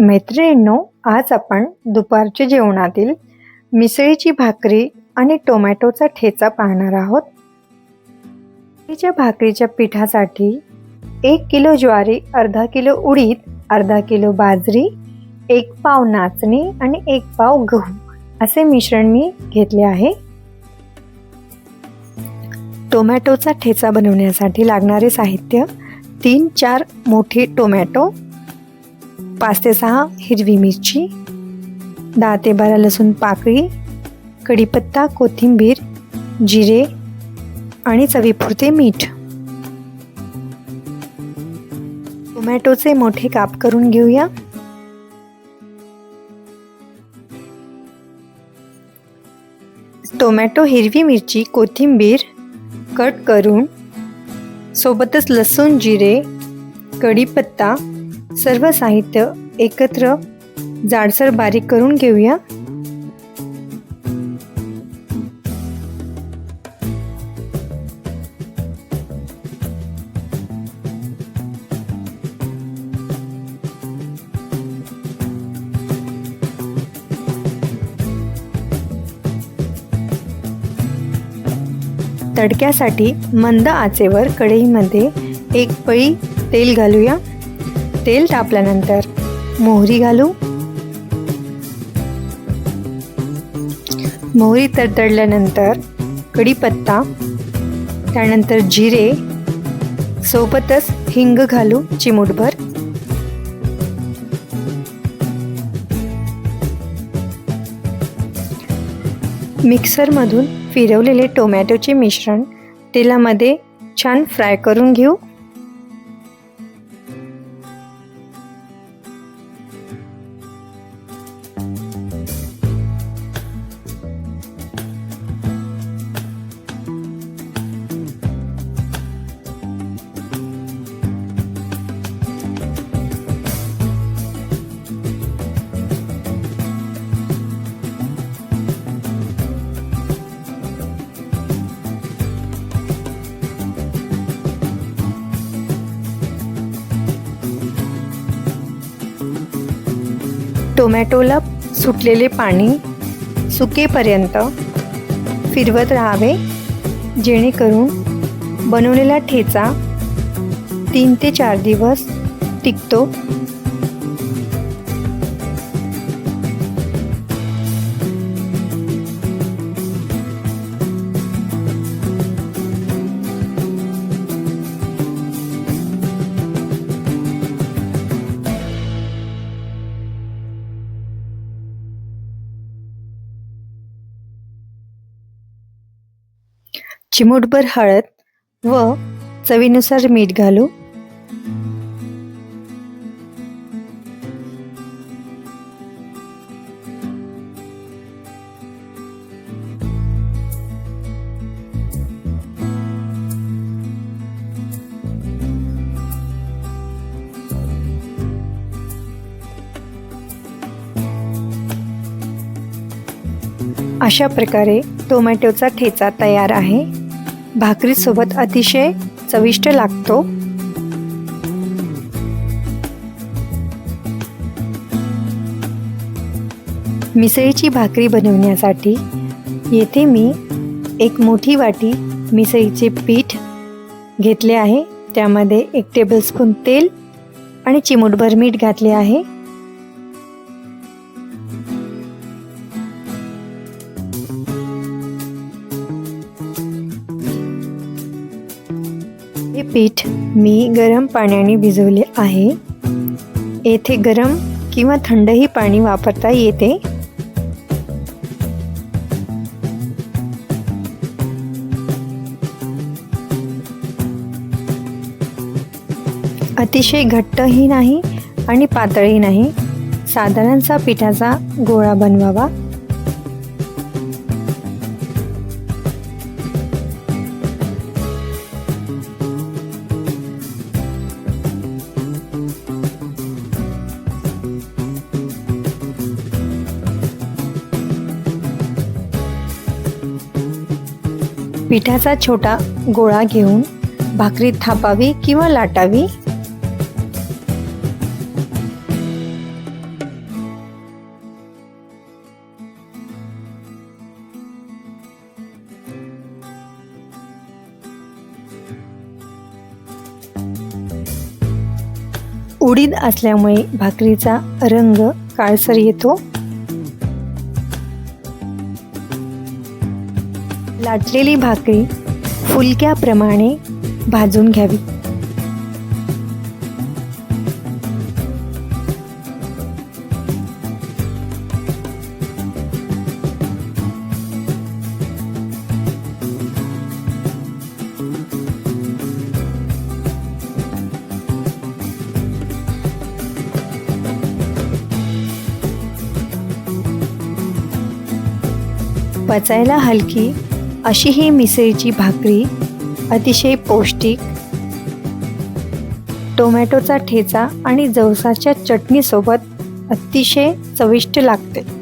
मैत्रिणींनो आज आपण दुपारच्या जेवणातील मिसळीची भाकरी आणि टोमॅटोचा ठेचा पाहणार आहोत. मिसळीच्या भाकरीच्या पिठासाठी एक किलो ज्वारी अर्धा किलो उडीद अर्धा किलो बाजरी एक पाव नाचणी आणि एक पाव गहू असे मिश्रण मी घेतले आहे. टोमॅटोचा ठेचा बनवण्यासाठी लागणारे साहित्य तीन चार मोठे टोमॅटो पाच ते सहा हिरवी मिरची दहा ते बारा लसूण पाकळी कढीपत्ता कोथिंबीर जिरे आणि चवीपुरते मीठ. टोमॅटोचे मोठे काप करून घेऊया. टोमॅटो हिरवी मिरची कोथिंबीर कट करून सोबतच लसूण जिरे कढीपत्ता सर्व साहित्य एकत्र जाडसर बारीक करून घेऊया. तडक्यासाठी मंद आचेवर कढईमध्ये एक पळी तेल घालूया. तेल तापल्यानंतर मोहरी घालू. मोहरी तडतडल्यानंतर कढीपत्ता त्यानंतर जिरे सोबतच हिंग घालू चिमूटभर. मिक्सरमधून फिरवलेले टोमॅटोचे मिश्रण तेलामध्ये छान फ्राय करून घेऊ. टोमॅटोला सुटलेले पाणी सुकेपर्यंत फिरवत राहावे जेणेकरून बनवलेला ठेचा तीन ते चार दिवस टिकतो. चिमूटभर हळद व चवीनुसार मीठ घालू. अशा प्रकारे टोमॅटोचा ठेचा तयार आहे. भाकरीसोबत अतिशय चविष्ट लागतो. मिसळीची भाकरी बनवण्यासाठी येथे मी एक मोठी वाटी मिसळीचे पीठ घेतले आहे. त्यामध्ये एक टेबलस्पून तेल आणि चिमूटभर मीठ घातले आहे. पीठ मी गरम पाण्याने भिजवले आहे. येथे गरम किंवा थंडही पाणी वापरता येते. अतिशय घट्टही नाही आणि पातळही नाही. साधारणसा पिठाचा गोळा बनवावा. पिठाचा छोटा गोळा घेऊन भाकरी थापावी किंवा लाटावी? उडीद असल्यामुळे भाकरीचा रंग काळसर येतो. लाटलेली भाकरी फुलक्याप्रमाणे भाजून घ्यावी. पचायला हलकी अशी ही मिसळीची भाकरी अतिशय पौष्टिक. टोमॅटोचा ठेचा आणि जवसाच्या चटणीसोबत अतिशय चविष्ट लागते.